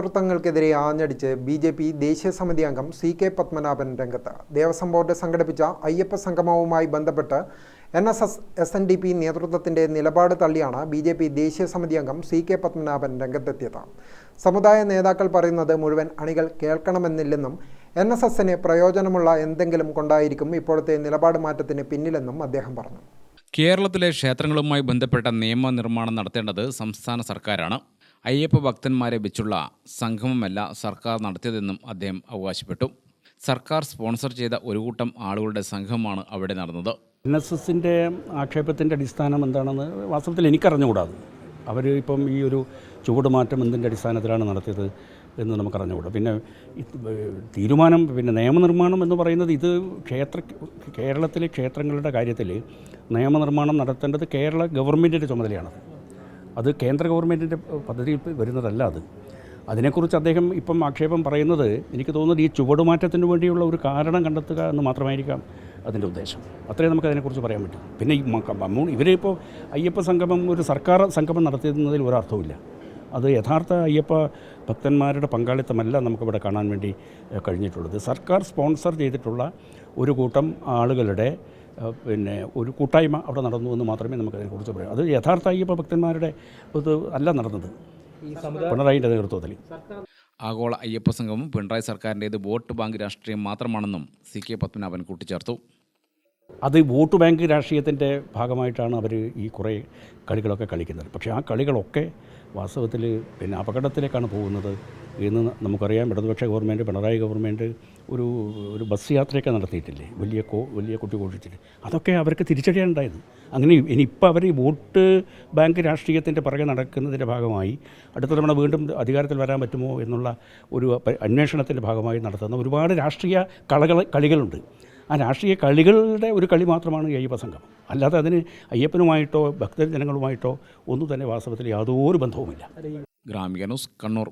നേതൃത്വങ്ങൾക്കെതിരെ ആഞ്ഞടിച്ച് B J P ദേശീയ സമിതി അംഗം സി കെ പത്മനാഭൻ രംഗത്ത്. ദേവസ്വം ബോർഡ് സംഘടിപ്പിച്ച അയ്യപ്പ സംഗമവുമായി ബന്ധപ്പെട്ട് N S S S N D P നേതൃത്വത്തിന്റെ നിലപാട് തള്ളിയാണ് ബി ജെ പി ദേശീയ സമിതി അംഗം സി കെ പത്മനാഭൻ രംഗത്തെത്തിയത്. സമുദായ നേതാക്കൾ പറയുന്നത് മുഴുവൻ അണികൾ കേൾക്കണമെന്നില്ലെന്നും എൻ എസ് എസിന് പ്രയോജനമുള്ള എന്തെങ്കിലും കൊണ്ടായിരിക്കും ഇപ്പോഴത്തെ നിലപാട് മാറ്റത്തിന് പിന്നിലെന്നും അദ്ദേഹം പറഞ്ഞു. കേരളത്തിലെ ക്ഷേത്രങ്ങളുമായി ബന്ധപ്പെട്ട നിയമനിർമ്മാണം നടത്തേണ്ടത് സംസ്ഥാന സർക്കാരാണ്. അയ്യപ്പ ഭക്തന്മാരെ വെച്ചുള്ള സംഗമമല്ല സർക്കാർ നടത്തിയതെന്നും അദ്ദേഹം അവകാശപ്പെട്ടു. സർക്കാർ സ്പോൺസർ ചെയ്ത ഒരു കൂട്ടം ആളുകളുടെ സംഘമാണ് അവിടെ നടന്നത്. എൻ എസ് എസിന്റെ ആക്ഷേപത്തിന്റെ അടിസ്ഥാനം എന്താണെന്ന് വാസ്തവത്തിൽ എനിക്കറിഞ്ഞുകൂടാതെ. അവർ ഇപ്പം ഈ ഒരു ചുവടുമാറ്റം എന്തിന്റെ അടിസ്ഥാനത്തിലാണ് നടത്തിയത് എന്ന് നമുക്കറിഞ്ഞുകൂടാ. പിന്നെ തീരുമാനം പിന്നെ നിയമനിർമ്മാണം എന്ന് പറയുന്നത് ഇത് ക്ഷേത്ര കേരളത്തിലെ ക്ഷേത്രങ്ങളുടെ കാര്യത്തിൽ നിയമനിർമ്മാണം നടത്തേണ്ടത് കേരള ഗവൺമെന്റിന്റെ ചുമതലയാണത്. അത് കേന്ദ്ര ഗവൺമെന്റിന്റെ പദ്ധതിയിൽ വരുന്നതല്ല അത്. അതിനെക്കുറിച്ച് അദ്ദേഹം ഇപ്പം ആക്ഷേപം പറയുന്നത് എനിക്ക് തോന്നുന്നത് ഈ ചുവടുമാറ്റത്തിന് വേണ്ടിയുള്ള ഒരു കാരണം കണ്ടെത്തുക എന്ന് മാത്രമായിരിക്കാം അതിന്റെ ഉദ്ദേശം. അത്രയും നമുക്ക് അതിനെക്കുറിച്ച് പറയാൻ പറ്റും. പിന്നെ ഈ മമ്മൂൺ മമ്മൂ ഇവരിപ്പോൾ അയ്യപ്പ സംഗമം ഒരു സർക്കാർ സംഗമം നടത്തുന്നതിൽ ഒരർത്ഥവുമില്ല അത് യഥാർത്ഥ അയ്യപ്പ ഭക്തന്മാരുടെ പങ്കാളിത്തമല്ല നമുക്കിവിടെ കാണാൻ വേണ്ടി കഴിഞ്ഞിട്ടുള്ളത്. സർക്കാർ സ്പോൺസർ ചെയ്തിട്ടുള്ള ഒരു കൂട്ടം ആളുകളുടെ പിന്നെ ഒരു കൂട്ടായ്മ അവിടെ നടന്നു എന്ന് മാത്രമേ നമുക്ക് അതിനെക്കുറിച്ച് പറയാം അത് യഥാർത്ഥ അയ്യപ്പ ഭക്തന്മാരുടെ ഇത് അല്ല നടന്നത്. പിണറായിന്റെ നേതൃത്വത്തിൽ. ആഗോള അയ്യപ്പ സംഘവും പിണറായി സർക്കാരിന്റേത് വോട്ട് ബാങ്ക് രാഷ്ട്രീയം മാത്രമാണെന്നും സി കെ പത്മനാഭൻ കൂട്ടിച്ചേർത്തു. അത് വോട്ട് ബാങ്ക് രാഷ്ട്രീയത്തിന്റെ ഭാഗമായിട്ടാണ് അവർ ഈ കുറേ കളികളൊക്കെ കളിക്കുന്നത്. പക്ഷേ ആ കളികളൊക്കെ വാസ്തവത്തിൽ പിന്നെ അപകടത്തിലേക്കാണ് പോകുന്നത് ഇന്ന് നമുക്കറിയാം. ഇടതുപക്ഷ ഗവൺമെന്റ് പിണറായി ഗവൺമെന്റ് ഒരു ഒരു ബസ് യാത്രയൊക്കെ നടത്തിയിട്ടില്ലേ? വലിയ കോ വലിയ കുട്ടി കോഴിച്ചിട്ട് അതൊക്കെ അവർക്ക് തിരിച്ചടിയാണ് ഉണ്ടായത് അങ്ങനെ ഇനിയിപ്പോൾ അവർ ഈ വോട്ട് ബാങ്ക് രാഷ്ട്രീയത്തിന്റെ പുറകെ നടക്കുന്നതിന്റെ ഭാഗമായി അടുത്ത തവണ വീണ്ടും അധികാരത്തിൽ വരാൻ പറ്റുമോ എന്നുള്ള ഒരു അന്വേഷണത്തിന്റെ ഭാഗമായി നടത്തുന്ന ഒരുപാട് രാഷ്ട്രീയ കളകൾ കളികളുണ്ട്. ആ രാഷ്ട്രീയ കളികളുടെ ഒരു കളി മാത്രമാണ് അയ്യപ്പ സംഘം അല്ലാതെ അതിന് അയ്യപ്പനുമായിട്ടോ ഭക്തജനങ്ങളുമായിട്ടോ ഒന്നും തന്നെ വാസ്തവത്തിൽ യാതൊരു ബന്ധവുമില്ല. ഗ്രാമിക ന്യൂസ് കണ്ണൂർ.